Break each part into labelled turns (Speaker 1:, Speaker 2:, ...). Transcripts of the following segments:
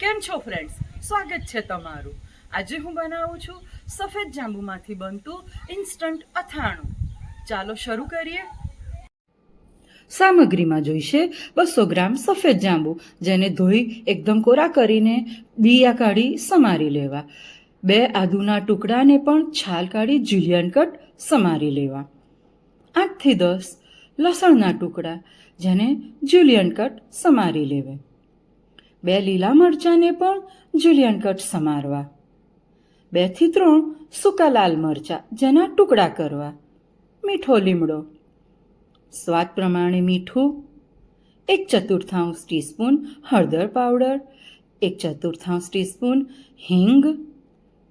Speaker 1: કેમ છો ફ્રેન્ડ્સ સ્વાગત છે તમારું. આજે હું બનાવું છું સફેદ જાંબુમાંથી બનતું ઇન્સ્ટન્ટ અથાણું. ચાલો શરૂ કરીએ. સામગ્રીમાં જોઈશે બસો ગ્રામ સફેદ જાંબુ, જેને ધોઈ એકદમ કોરા કરીને બિયા કાઢી સમારી લેવા. બે આદુના ટુકડાને પણ છાલ કાઢી જુલિયન કટ સમારી લેવા. આઠથી દસ લસણના ટુકડા, જેને જુલિયન કટ સમારી લેવે બે લીલા મરચાંને પણ જુલિયન કટ સમારવા. બેથી ત્રણ સૂકા લાલ મરચાં જેના ટુકડા કરવા. મીઠો લીમડો. સ્વાદ પ્રમાણે મીઠું. એક ચતુર્થાંશ ટીસ્પૂન હળદર પાવડર. એક ચતુર્થાંશ ટીસ્પૂન હિંગ.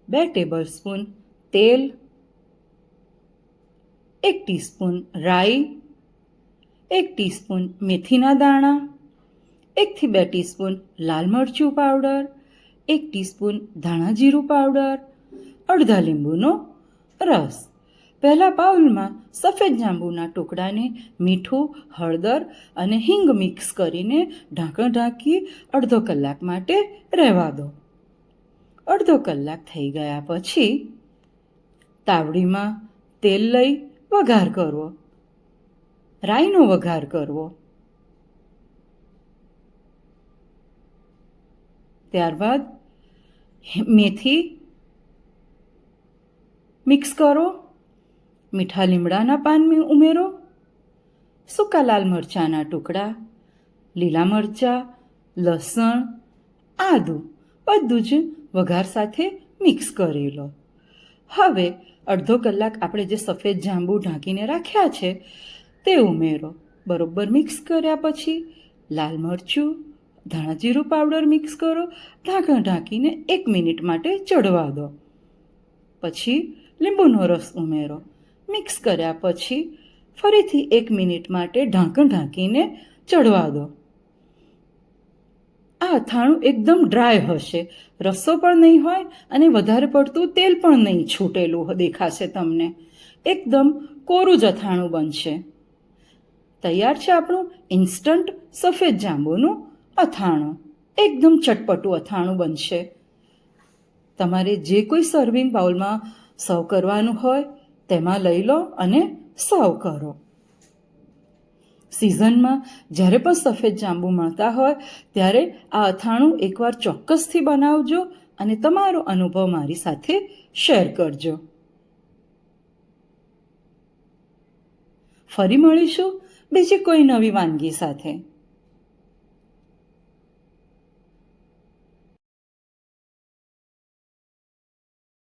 Speaker 1: બે ટેબલ સ્પૂન તેલ. એક ટીસ્પૂન રાઈ. એક ટીસ્પૂન મેથીના દાણા. એકથી બે ટીસ્પૂન લાલ મરચું પાવડર, એક ટીસ્પૂન ધાણા જીરું પાવડર, અડધા લીંબુનો રસ. પહેલાં બાઉલમાં સફેદ જાંબુના ટુકડાને મીઠું, હળદર અને હિંગ મિક્સ કરીને ઢાંકણ ઢાંકી અડધો કલાક માટે રહેવા દો. અડધો કલાક થઈ ગયા પછી તાવડીમાં તેલ લઈ વઘાર કરવો. રાઈનો વઘાર કરવો. ત્યારબાદ મેથી મિક્સ કરો, મીઠા લીમડાના પાન ઉમેરો, સૂકા લાલ મરચાંના ટુકડા, લીલા મરચાં, લસણ, આદું, બધું જ વઘાર સાથે મિક્સ કરી લો. હવે અડધો કલાક આપણે જે સફેદ જાંબુ ઢાંકીને રાખ્યા છે, તે ઉમેરો. બરોબર મિક્સ કર્યા પછી લાલ મરચું ધાણા જીરું પાવડર મિક્સ કરો, ઢાંકણ ઢાંકીને એક મિનિટ માટે ચડવા દો. પછી લીંબુનો રસ ઉમેરો. મિક્સ કર્યા પછી ફરીથી એક મિનિટ માટે ઢાંકણ ઢાંકીને ચડવા દો. આ અથાણું એકદમ ડ્રાય હશે. રસ્સો પણ નહીં હોય અને વધારે પડતું તેલ પણ નહીં છૂટેલું દેખાશે તમને. એકદમ કોરું જ અથાણું બનશે. તૈયાર છે આપણું ઇન્સ્ટન્ટ સફેદ જાંબુનું અથાણું. એકદમ ચટપટું અથાણું બનશે. તમારે જે કોઈ સર્વિંગ બાઉલમાં સર્વ કરવાનું હોય, તેમાં લઈ લો અને સર્વ કરો. સિઝનમાં જ્યારે પણ સફેદ જાંબુ મળતા હોય, ત્યારે આ અથાણું એકવાર ચોક્કસથી બનાવજો અને તમારો અનુભવ મારી સાથે શેર કરજો. ફરી મળીશું બીજી કોઈ નવી વાનગી સાથે.